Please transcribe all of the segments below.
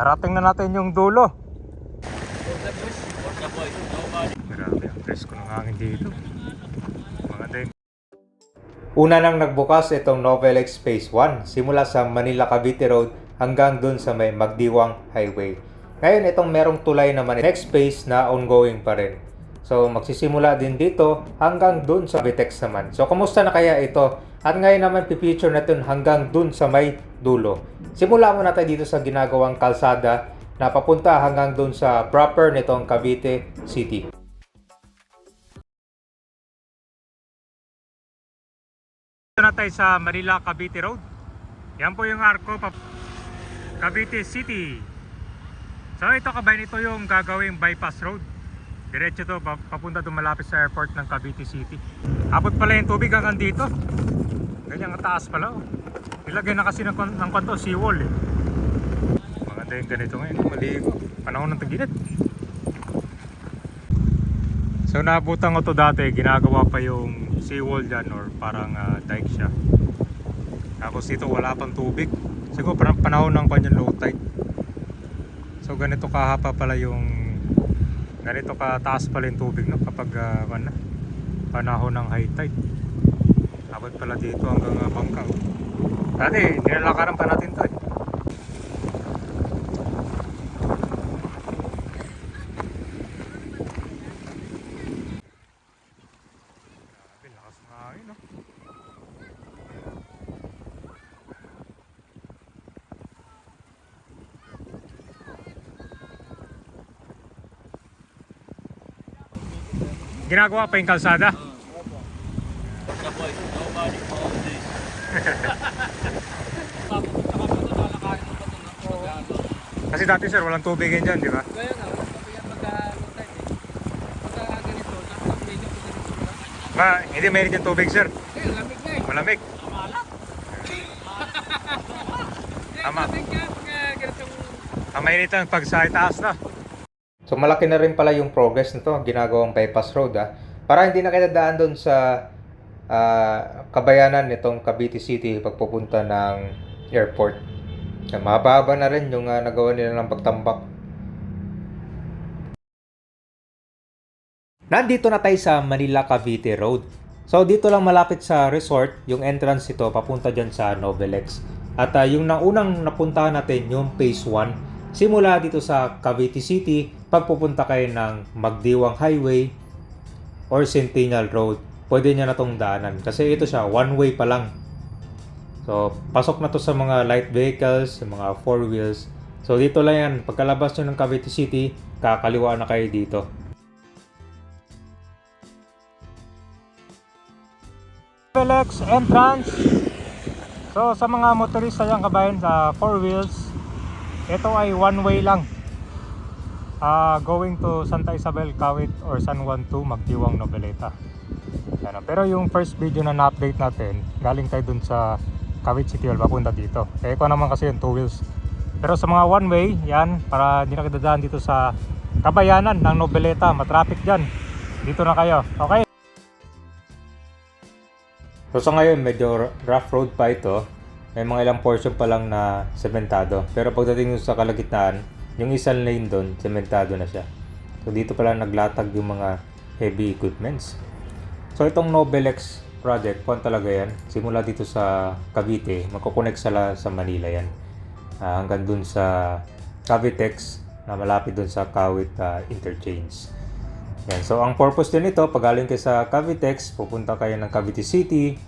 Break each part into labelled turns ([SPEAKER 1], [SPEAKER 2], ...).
[SPEAKER 1] Narating na natin yung dulo. Grabe, ang presko ng hangin dito. Mga deng. Una nang nagbukas itong Novelex Phase 1 simula sa Manila Cavite Road hanggang dun sa may Magdiwang Highway. Ngayon itong merong tulay naman next phase na ongoing pa rin. So magsisimula din dito hanggang dun sa Vitex naman. So kumusta na kaya ito? At ngayon naman pipicture natin hanggang dun sa may dulo. Simula muna tayo dito sa ginagawang kalsada na papunta hanggang dun sa proper nitong Cavite City. Dito na tayo sa Manila Cavite Road. Yan po yung arko pa Cavite City. So ito kabayan ito yung gagawing bypass road. Diretso to pa- papunta doon malapit sa airport ng Cavite City. Abot pala yung tubig hanggang dito. Ganyan taas pala. Oh. Nilagay na kasi ng, ng kanto seawall eh. Maganda yung ganito ngayon. Maligo. Panahon ng tagilid. So naabutan ko to dati, ginagawa pa yung seawall dyan or parang ah, dike siya. Tapos dito wala pang tubig. Siguro parang panahon ng kanyang low tide. So ganito kahapa pala yung ganito kataas pala yung tubig no kapag uh, na, panahon ng high tide. Abot pala dito hanggang uh, bangka. oh. Dati, nilalakaran pa natin to eh. Grabe, lakas ng hangin no. Ginagawa pa yung kalsada? Kasi dati sir, walang tubig yan dyan, di ba?
[SPEAKER 2] Kaya nga, kaya pagka low tide eh. Pagka ganito, tapos medyo pinag
[SPEAKER 1] Ma, hindi meron dyan tubig sir.
[SPEAKER 2] Eh, lamig na eh.
[SPEAKER 1] Malamig.
[SPEAKER 2] Amalat. Eh,
[SPEAKER 1] Tama.
[SPEAKER 2] lamig ka pagka ganitong
[SPEAKER 1] Ang mainit ang pag sa itaas na. So malaki na rin pala yung progress nito, ginagawang bypass road ah. Para hindi na kita daan doon sa ah, kabayanan nitong Cavite City pagpupunta ng airport. Kaya mababa na rin yung ah, nagawa nila ng pagtambak. Nandito na tayo sa Manila Cavite Road. So dito lang malapit sa resort, yung entrance ito papunta dyan sa Novelex. At ah, yung naunang napuntahan natin, yung phase 1, simula dito sa Cavite City, pagpupunta kayo ng Magdiwang Highway or Centennial Road, pwede nyo na tong daanan. Kasi ito siya, one way pa lang. So, pasok na to sa mga light vehicles, sa mga four wheels. So, dito lang yan. Pagkalabas nyo ng Cavite City, kakaliwa na kayo dito. Pelex entrance. So sa mga motorista yan kabayan sa four wheels, ito ay one way lang. Ah, going to Santa Isabel, Kawit or San Juan 2, Magdiwang, Noveleta. Ah. pero yung first video na na-update natin, galing tayo dun sa Kawit City Hall, papunta dito. Eh ko naman kasi yung two wheels. Pero sa mga one way, yan, para hindi na kadadaan dito sa kabayanan ng Noveleta, matraffic dyan. Dito na kayo, okay? So sa ngayon, medyo rough road pa ito. May mga ilang portion pa lang na sementado. Pero pagdating sa kalagitnaan, yung isang lane doon, sementado na siya. So dito pala naglatag yung mga heavy equipments. So itong Nobelex project, kung talaga yan, simula dito sa Cavite, magkukonect sila sa Manila yan. Ah, hanggang dun sa Cavitex na malapit dun sa Kawit ah, Interchange. Yan. So, ang purpose din nito, pag galing kayo sa Cavitex, pupunta kayo ng Cavite City,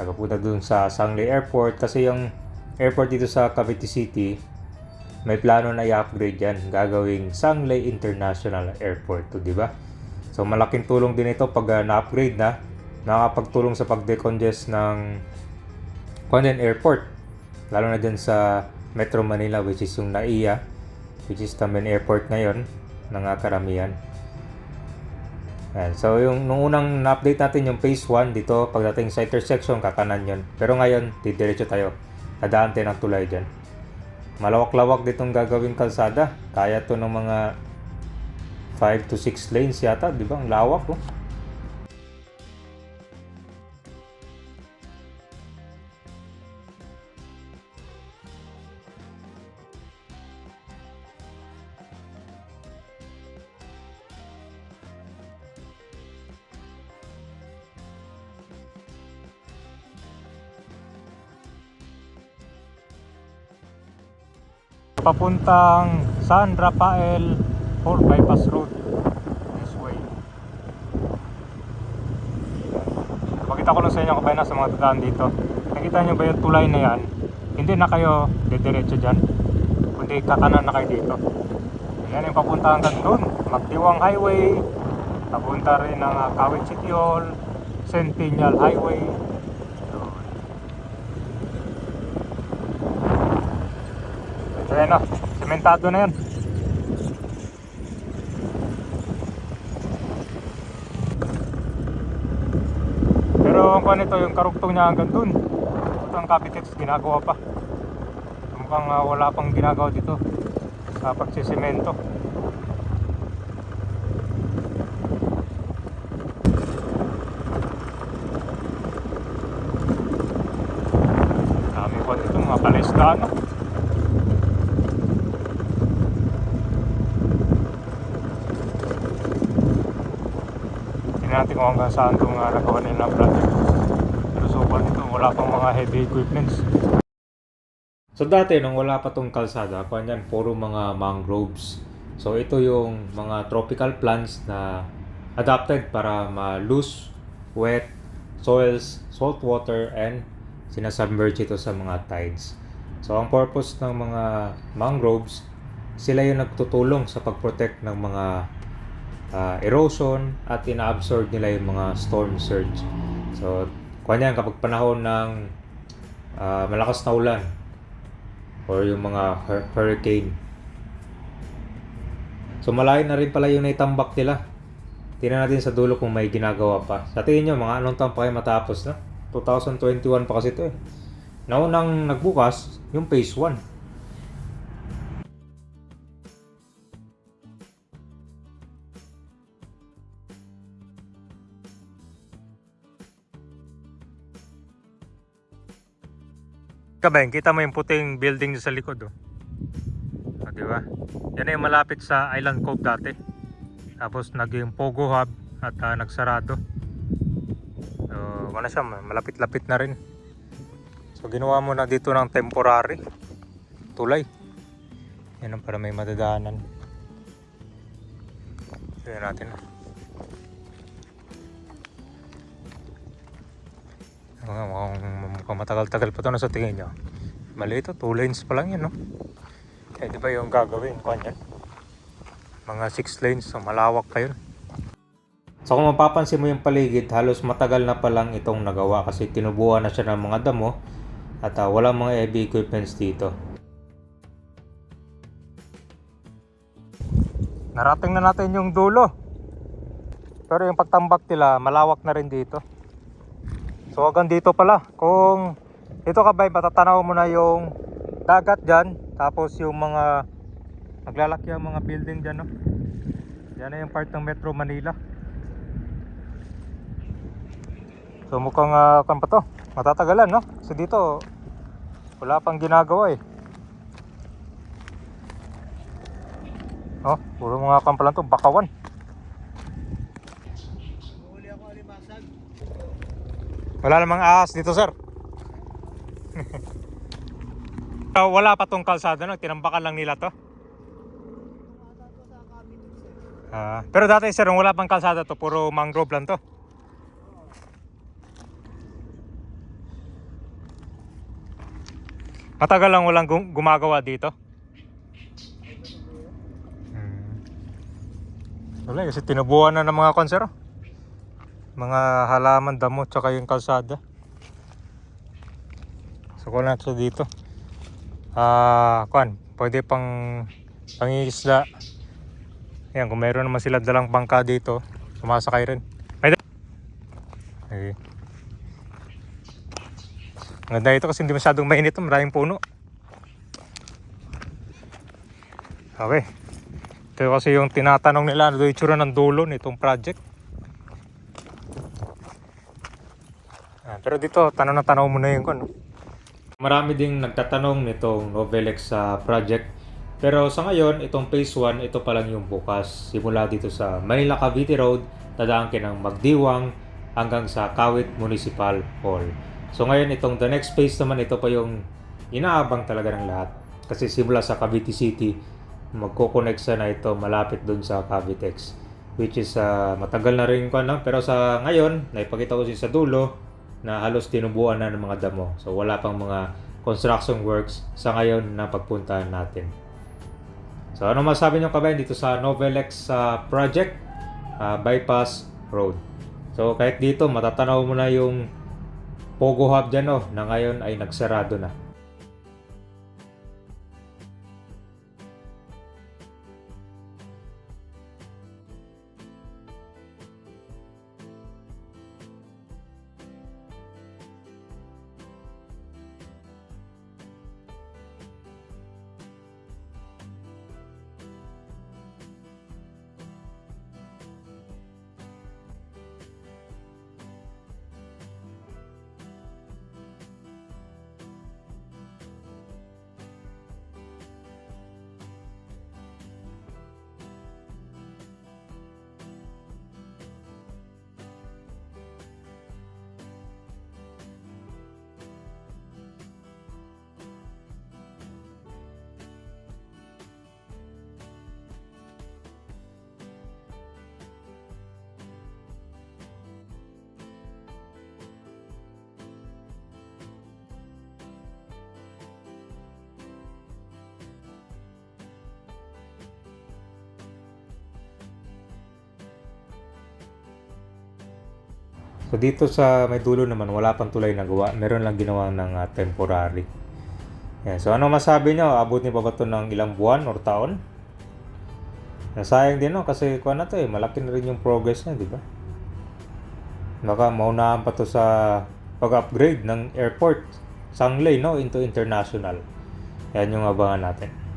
[SPEAKER 1] nakapunta dun sa Sangley Airport, kasi yung airport dito sa Cavite City, may plano na i-upgrade yan, gagawing Sangley International Airport, to, di ba? So, malaking tulong din ito pag ah, na-upgrade na, nakakapagtulong sa pag-decongest ng Condon Airport, lalo na dyan sa Metro Manila, which is yung NAIA, which is the main airport ngayon ng ah, karamihan. Ayan. So, yung nung unang na-update natin yung phase 1 dito, pagdating sa intersection, kakanan yun. Pero ngayon, didiretso tayo. Dadaan tayo ng tulay dyan. Malawak-lawak ditong gagawing kalsada. Kaya to ng mga 5 to 6 lanes yata, di ba? Ang lawak oh. papuntang San Rafael 4 Bypass Road. This way. Pakita ko lang sa inyo na sa mga dadaan dito. Nakita nyo ba yung tulay na yan? Hindi na kayo dediretso dyan. Kundi kakanan na kayo dito. Yan yung papunta hanggang doon. Magdiwang Highway. Papunta rin ng uh, Kawit City. Centennial Highway. Yun. Ito yan o. Sementado na yan. Pero ang kuha nito, yung karugtong niya hanggang dun. Ito ang Capitex, ginagawa pa. Mukhang ah, wala pang ginagawa dito sa pagsisemento. Dami pa dito, mga palaisdaan. no? Tingnan natin kung hanggang saan itong uh, nagawa nila project. Dito, wala pang mga heavy equipments. So dati nung wala pa tong kalsada, kuan puro mga mangroves. So ito yung mga tropical plants na adapted para ma-loose, wet, soils, salt water, and sinasubmerge ito sa mga tides. So ang purpose ng mga mangroves, sila yung nagtutulong sa pag-protect ng mga ah, erosion at ina-absorb nila yung mga storm surge. So, kuha yan kapag panahon ng ah, malakas na ulan or yung mga hur- hurricane. So, malayo na rin pala yung naitambak nila. Tingnan natin sa dulo kung may ginagawa pa. Sa tingin nyo, mga anong taon pa kayo matapos na? 2021 pa kasi ito eh. Naunang nagbukas, yung phase 1. Kabeng, kita mo yung puting building sa likod oh. Ah, di ba? Yan ay malapit sa Island Cove dati. Tapos naging Pogo Hub at ah, nagsarado. So, ano siya, malapit-lapit na rin. So, ginawa mo na dito ng temporary tulay. Yan ang para may madadaanan. Yan natin. ah. Mga mukhang, matagal-tagal pa to na sa tingin nyo. Mali ito, 2 lanes pa lang yan, no? Eh, di ba yung gagawin? Kuhan yan. Mga 6 lanes, so malawak pa yun. So kung mapapansin mo yung paligid, halos matagal na pa lang itong nagawa kasi tinubuan na siya ng mga damo at ah, walang mga heavy equipments dito. Narating na natin yung dulo. Pero yung pagtambak nila, malawak na rin dito. So hanggang dito pala. Kung dito ka ba, matatanaw mo na yung dagat dyan. Tapos yung mga naglalaki ang mga building dyan. No? Yan na yung part ng Metro Manila. So mukhang uh, kan pa to. Matatagalan no? Kasi dito wala pang ginagawa eh. Oh, puro mga kan pa lang to, bakawan. Wala namang ahas dito, sir. Ah, Wala pa tong kalsada, no? Tinambakan lang nila to. Ah, pero dati, sir, wala pang kalsada to, puro mangrove lang to. Matagal lang walang gum- gumagawa dito. Hmm. Wala, kasi tinubuan na ng mga konsero mga halaman, damo, tsaka yung kalsada. So, kung natin dito. Ah, kuan, pwede pang pangingisda. Ayan, kung meron naman sila dalang bangka dito, sumasakay rin. Ay, da- okay. Ang Ganda ito kasi hindi masyadong mainit, oh, maraming puno. Okay. Ito kasi yung tinatanong nila, ano yung itsura ng dulo nitong project. Ah, pero dito, tanong na tanong mo na yung ano. Marami ding nagtatanong nitong Novelex sa project. Pero sa ngayon, itong phase 1, ito pa lang yung bukas. Simula dito sa Manila Cavite Road, dadaan ka ng Magdiwang hanggang sa Kawit Municipal Hall. So ngayon, itong the next phase naman, ito pa yung inaabang talaga ng lahat. Kasi simula sa Cavite City, magko-connect sa na ito malapit doon sa Cavitex. Which is ah, matagal na rin ko ano, pero sa ngayon, naipakita ko siya sa dulo na halos tinubuan na ng mga damo. So wala pang mga construction works sa ngayon na pagpuntahan natin. So ano masabi niyo kabayan dito sa Novelex ah, project ah, bypass road. So kahit dito matatanaw mo na yung Pogo Hub dyan oh, na ngayon ay nagsarado na. So dito sa may dulo naman wala pang tulay na gawa. Meron lang ginawa ng ah, temporary. Yan. So ano masabi nyo? Abutin pa ba ito ng ilang buwan or taon? Nasayang din no kasi kuha na to eh. Malaki na rin yung progress niya, di ba? Baka maunahan pa to sa pag-upgrade ng airport. Sanglay no into international. Yan yung abangan natin.